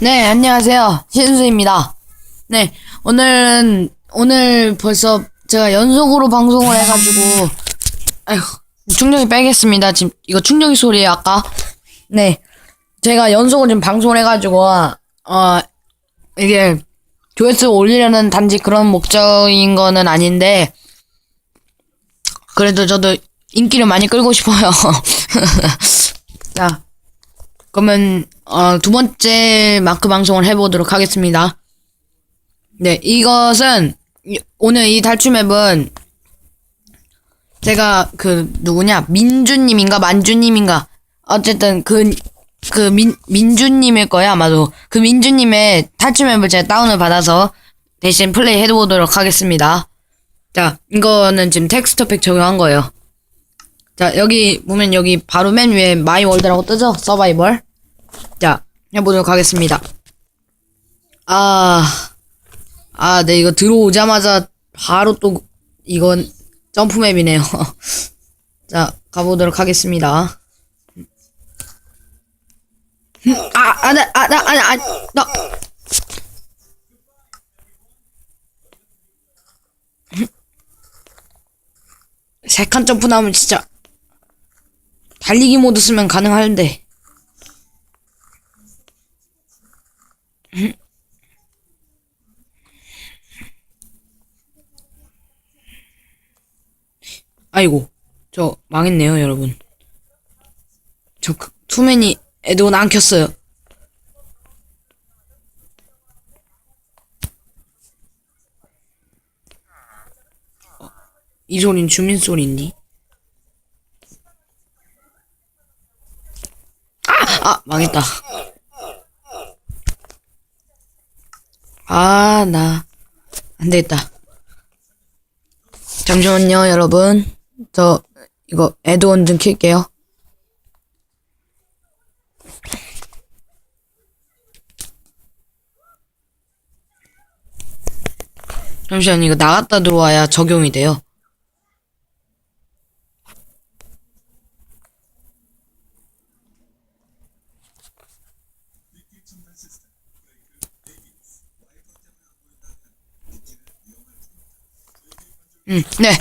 네, 안녕하세요. 신수입니다. 네, 오늘은, 오늘 벌써 제가 연속으로 방송을 해가지고, 아휴, 충전기 빼겠습니다. 지금, 이거 충전기 소리예요, 아까. 네, 제가 연속으로 지금 방송을 해가지고, 어, 이게, 조회수 올리려는 단지 그런 목적인 거는 아닌데, 그래도 저도 인기를 많이 끌고 싶어요. 자, 그러면 어, 두 번째 마크 방송을 해보도록 하겠습니다. 네, 이것은 이- 오늘 이 탈출 맵은 제가 그 누구냐 민주님인가 만주님인가 어쨌든 그 그 민 민주님일 거야 아마도 그 민주님의 탈출 맵을 제가 다운을 받아서 대신 플레이 해보도록 하겠습니다. 자, 이거는 지금 텍스트 팩 적용한 거예요. 자, 여기 보면 여기 바로 맨 위에 마이 월드라고 뜨죠? 서바이벌. 자, 해보도록 하겠습니다. 아, 아, 네, 이거 들어오자마자 바로 또, 이건 점프맵이네요. 자, 가보도록 하겠습니다. 아, 아, 나, 아, 나, 아, 나, 아, 나. 세칸 점프 나오면 진짜 달리기 모드 쓰면 가능한데. 아이고, 저 망했네요, 여러분. 저 그, 투맨이 에드온 안 켰어요. 어, 이 소린 주민 소리인데? 아! 아, 망했다. 아, 나, 안 되겠다. 잠시만요, 여러분. 저, 이거, 에드온 좀 킬게요. 잠시만, 이거 나갔다 들어와야 적용이 돼요. 음, 네.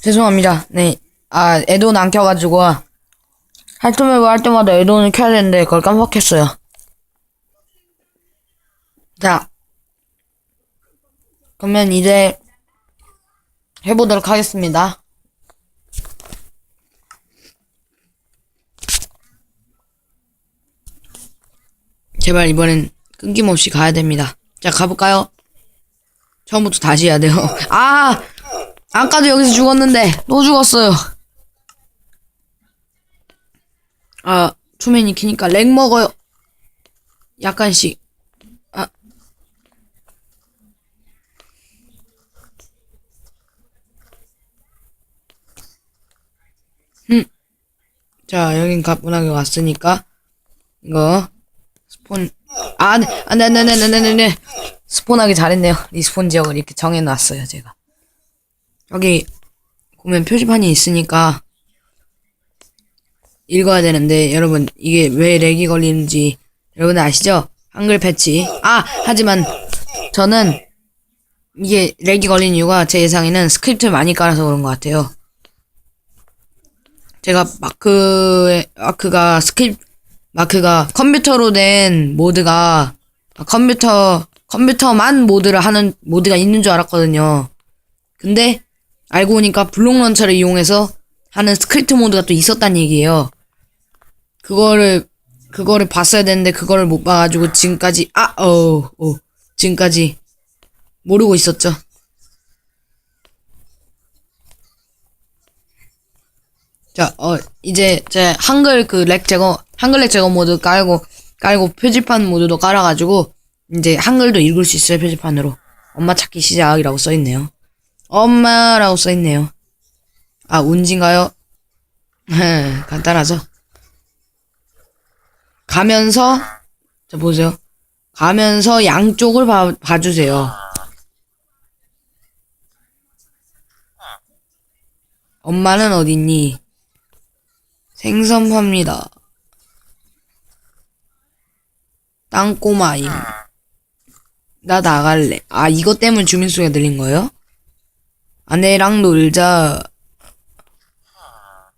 죄송합니다. 네. 아, 에돈 안 켜가지고, 할트맵을 할 때마다 에돈을 켜야 되는데, 그걸 깜빡했어요. 자. 그러면 이제, 해보도록 하겠습니다. 제발 이번엔 끊김없이 가야 됩니다. 자, 가볼까요? 처음부터 다시 해야 돼요. 아! 아까도 여기서 죽었는데 또 죽었어요. 아 투맨이 키니까 렉 먹어요. 약간씩. 아. 음. 자 여긴 가뿐하게 왔으니까 이거 스폰 아, 네, 네, 네, 네. 스폰하기 잘했네요. 리스폰 지역을 이렇게 정해놨어요, 제가. 여기 보면 표지판이 있으니까 읽어야 되는데 여러분 이게 왜 렉이 걸리는지 여러분 아시죠? 한글 패치. 아 하지만 저는 이게 렉이 걸린 이유가 제 예상에는 스크립트를 많이 깔아서 그런 것 같아요. 제가 마크에 마크가 스크립 마크가 컴퓨터로 된 모드가 아, 컴퓨터 컴퓨터만 모드를 하는 모드가 있는 줄 알았거든요. 근데 알고 보니까 블록 런처를 이용해서 하는 스크립트 모드가 또 있었단 얘기예요. 그거를 그거를 봤어야 되는데 그거를 못 봐가지고 지금까지 아, 어, 어, 지금까지 모르고 있었죠. 자, 어, 이제 제 한글 그 렉 제거, 한글 렉 제거 모드 깔고 깔고 표지판 모드도 깔아가지고 이제 한글도 읽을 수 있어요 표지판으로. 엄마 찾기 시작이라고 써 있네요. 엄마라고 써있네요. 아, 운진가요? 간단하죠? 가면서, 자, 보세요. 가면서 양쪽을 봐, 봐주세요. 엄마는 어딨니? 생선 팝니다. 땅꼬마임. 나 나갈래. 아, 이것 때문에 주민 소리가 들린 거예요? 아내랑 놀자.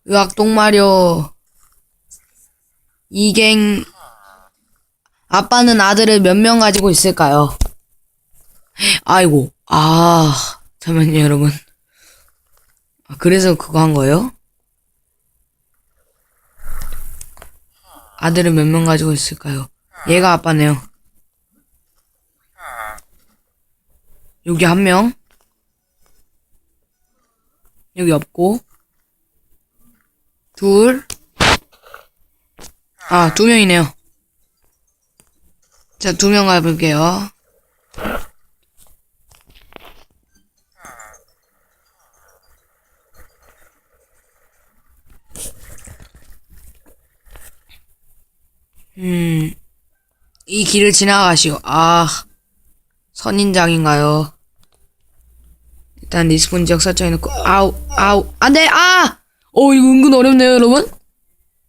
으악, 똥마려. 이갱. 아빠는 아들을 몇 명 가지고 있을까요? 아이고, 아, 잠깐만요, 여러분. 아, 그래서 그거 한 거예요? 아들을 몇 명 가지고 있을까요? 얘가 아빠네요. 여기 한 명. 여기 없고. 둘. 아, 두 명이네요. 자, 두 명 가볼게요. 음, 이 길을 지나가시오. 아, 선인장인가요? 일단 리스폰 지역 설정해놓고, 아우, 아우, 안 돼, 아! 어, 이거 은근 어렵네요, 여러분?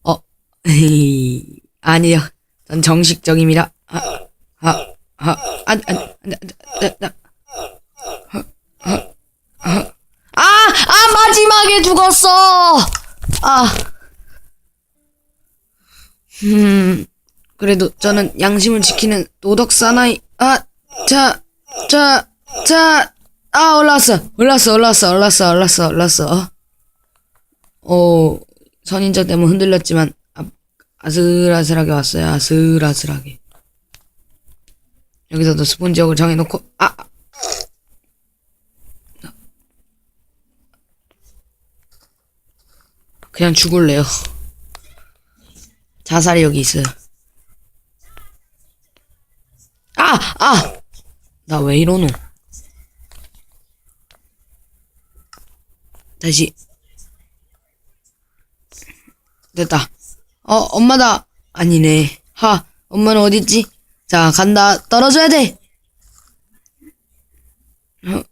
어, 아니요. 전 정식적입니다. 아, 아, 아, 안, 안, 안, 안, 안, 안, 아, 아, 마지막에 죽었어! 아. 음, 그래도 저는 양심을 지키는 도덕 사나이, 아, 자, 자, 자, 아, 올라왔어. 올라왔어, 올라왔어, 올라왔어, 올라왔어, 올라왔어. 어, 선인장 때문에 흔들렸지만, 아, 아슬아슬하게 왔어요. 아슬아슬하게. 여기서도 스폰 지역을 정해놓고, 아! 그냥 죽을래요. 자살이 여기 있어요. 아! 아! 나 왜 이러노? 다시. 됐다. 어, 엄마다. 아니네. 하, 엄마는 어딨지? 자, 간다. 떨어져야 돼! 어.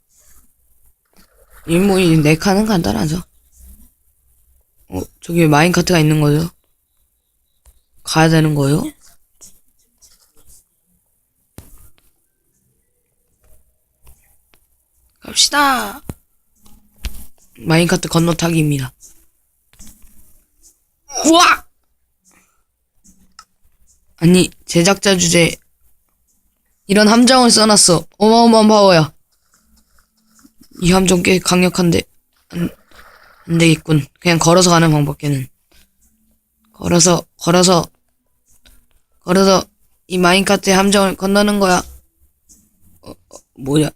이, 뭐, 이, 네 칸은 간단하죠. 어, 저기 마인카트가 있는 거죠? 가야 되는 거요? 갑시다. 마인카트 건너타기입니다. 우와! 아니, 제작자 주제. 이런 함정을 써놨어. 어마어마한 파워야. 이 함정 꽤 강력한데. 안, 안 되겠군. 그냥 걸어서 가는 방법께는. 걸어서, 걸어서, 걸어서 이 마인카트의 함정을 건너는 거야. 어, 어, 뭐야.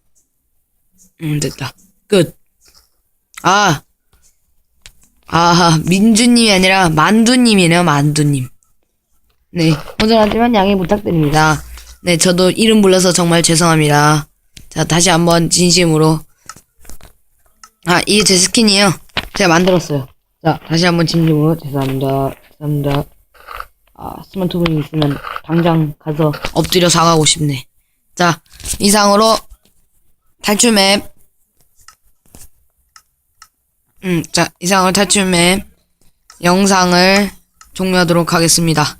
음, 됐다. 끝. 아. 아, 민주님이 아니라 만두님이네요, 만두님. 네, 호전하지만 양해 부탁드립니다. 네, 저도 이름 불러서 정말 죄송합니다. 자, 다시 한번 진심으로. 아, 이게 제 스킨이에요. 제가 만들었어요. 자, 다시 한번 진심으로 죄송합니다. 죄송합니다. 아, 스마트폰이 있으면 당장 가서 엎드려 사가고 싶네. 자, 이상으로 탈출 맵. 음, 자, 이상으로 탈출 맵 영상을 종료하도록 하겠습니다.